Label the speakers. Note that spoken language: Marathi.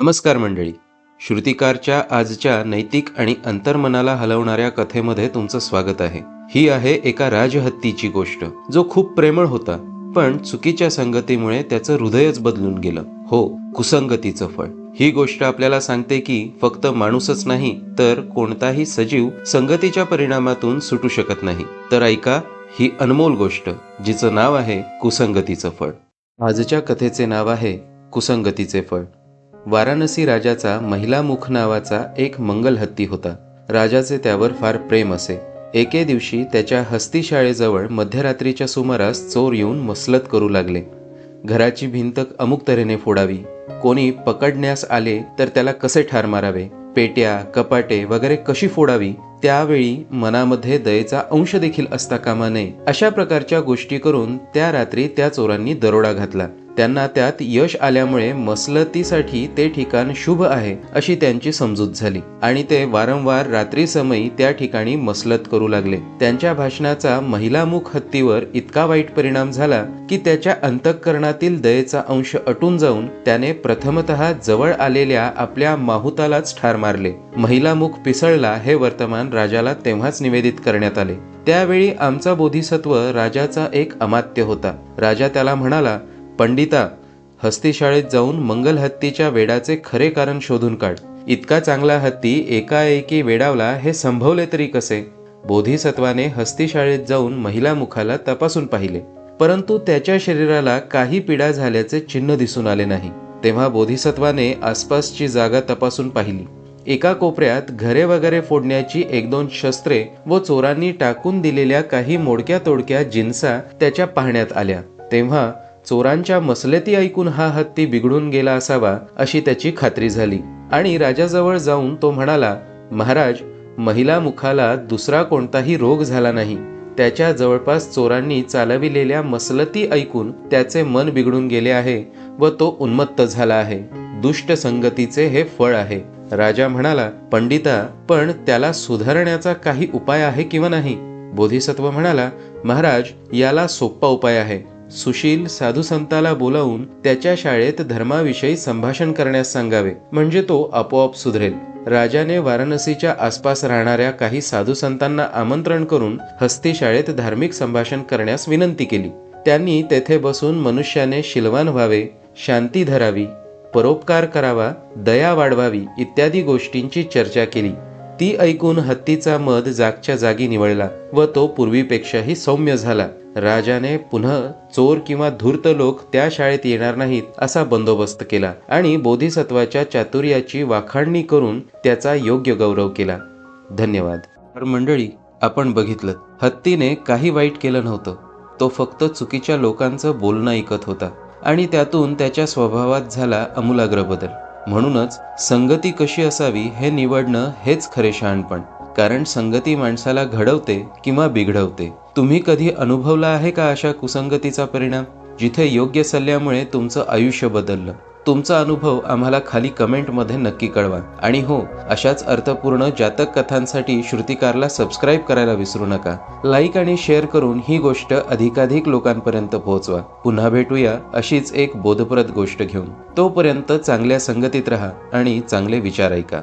Speaker 1: नमस्कार मंडळी. श्रुतिकारच्या आजच्या नैतिक आणि अंतर्मनाला हलवणाऱ्या कथेमध्ये तुमचं स्वागत आहे. ही आहे एका राजहत्तीची गोष्ट जो खूप प्रेमळ होता पण चुकीच्या संगतीमुळे त्याचं हृदयच बदलून गेलं. हो कुसंगतीचं फळ. ही गोष्ट आपल्याला सांगते की फक्त माणूसच नाही तर कोणताही सजीव संगतीच्या परिणामातून सुटू शकत नाही. तर ऐका ही अनमोल गोष्ट जिचं नाव आहे कुसंगतीचं फळ. आजच्या कथेचे नाव आहे कुसंगतीचे फळ. वाराणसी राजाचा महिलामुख नावाचा एक मंगल हत्ती होता. राजाचे त्यावर फार प्रेम असे. एके दिवशी त्याच्या हस्तीशाळेजवळ मध्यरात्रीच्या सुमारास चोर येऊन मसलत करू लागले. घराची भिंत अमुक तऱ्हेने फोडावी. कोणी पकडण्यास आले तर त्याला कसे ठार मारावे? पेट्या कपाटे वगैरे कशी फोडावी? त्यावेळी मनामध्ये दयेचा अंश देखील असता कामा नये. अशा प्रकारच्या गोष्टी करून त्या रात्री त्या चोरांनी दरोडा घातला. त्यांना त्यात यश आल्यामुळे मसलतीसाठी ते ठिकाण शुभ आहे अशी त्यांची समजूत झाली. आणि ते वारंवार रात्री समयी त्या ठिकाणी मसलत करू लागले. त्यांच्या भाषणाचा महिलामुख हत्तीवर इतका वाईट परिणाम झाला की त्याच्या अंतःकरणातील दयेचा अंश अटून जाऊन त्याने प्रथमतः जवळ आलेल्या आपल्या माहुतालाच ठार मारले. महिलामुख पिसळला हे वर्तमान राजाला तेव्हाच निवेदित करण्यात आले. त्यावेळी आमचा बोधिसत्व राजाचा एक अमात्य होता. राजा त्याला म्हणाला पंडिता हस्तीशाळेत जाऊन मंगल हत्तीच्या वेडाचे खरे कारण शोधून काढ. इतका चांगला हत्ती एकाएकी वेडावला हे संभवले तरी कसे? बोधिसत्वाने हस्तीशाळेत जाऊन महिला मुखाला तपासून पाहिले. परंतु त्याच्या शरीराला काही पीडा झाल्याचे चिन्ह दिसून आले नाही. तेव्हा बोधिसत्वाने आसपासची जागा तपासून पाहिली. एका कोपऱ्यात घरे वगैरे फोडण्याची एक दोन शस्त्रे व चोरांनी टाकून दिलेल्या काही मोडक्या तोडक्या जिन्सा त्याच्या पाहण्यात आल्या. तेव्हा चोरांच्या मसलती ऐकून हा हत्ती बिघडून गेला असावा अशी त्याची खात्री झाली. आणि राजाजवळ जाऊन तो म्हणाला महाराज महिला मुखाला दुसरा कोणताही रोग झाला नाही. त्याच्या जवळपास चोरांनी चालविलेल्या मसलती ऐकून त्याचे मन बिघडून गेले आहे व तो उन्मत्त झाला आहे. दुष्ट संगतीचे हे फळ आहे. राजा म्हणाला पंडिता पण त्याला सुधारण्याचा काही उपाय आहे किंवा नाही? बोधिसत्व म्हणाला महाराज याला सोप्पा उपाय आहे. सुशील साधू संताला बोलावून त्याच्या शाळेत धर्माविषयी संभाषण करण्यास सांगावे. म्हणजे तो आपोआप सुधरेल. राजाने वाराणसीच्या आसपास राहणाऱ्या काही साधू संतांना आमंत्रण करून हस्ती शाळेत धार्मिक संभाषण करण्यास विनंती केली. त्यांनी तेथे बसून मनुष्याने शिलवान व्हावे शांती धरावी परोपकार करावा दया वाढवावी इत्यादी गोष्टींची चर्चा केली. ती ऐकून हत्तीचा मध जागच्या जागी निवळला व तो पूर्वीपेक्षाही सौम्य झाला. राजाने पुन्हा चोर किंवा धूर्त लोक त्या शाळेत येणार नाहीत असा बंदोबस्त केला आणि बोधिसत्वाच्या चातुर्याची वाखाणणी करून त्याचा योग्य गौरव केला. धन्यवाद. तर मंडळी आपण बघितलं हत्तीने काही वाईट केलं नव्हतं. तो फक्त चुकीच्या लोकांचं बोलणं ऐकत होता आणि त्यातून त्याच्या स्वभावात झाला अमूलाग्र बदल. म्हणूनच संगती कशी असावी हे निवडणं हेच खरे शहाणपण. कारण संगती माणसाला घडवते किंवा बिघडवते. तुम्ही कधी अनुभवला आहे का अशा कुसंगतीचा परिणाम? जिथे योग्य सल्ल्यामुळे तुमचं आयुष्य बदललं. तुमचा अनुभव आम्हाला खाली कमेंटमध्ये नक्की कळवा. आणि हो अशाच अर्थपूर्ण जातक कथांसाठी श्रुतिकारला सबस्क्राईब करायला विसरू नका. लाईक आणि शेअर करून ही गोष्ट अधिकाधिक लोकांपर्यंत पोहोचवा. पुन्हा भेटूया अशीच एक बोधप्रद गोष्ट घेऊन. तोपर्यंत चांगल्या संगतीत राहा आणि चांगले विचार ऐका.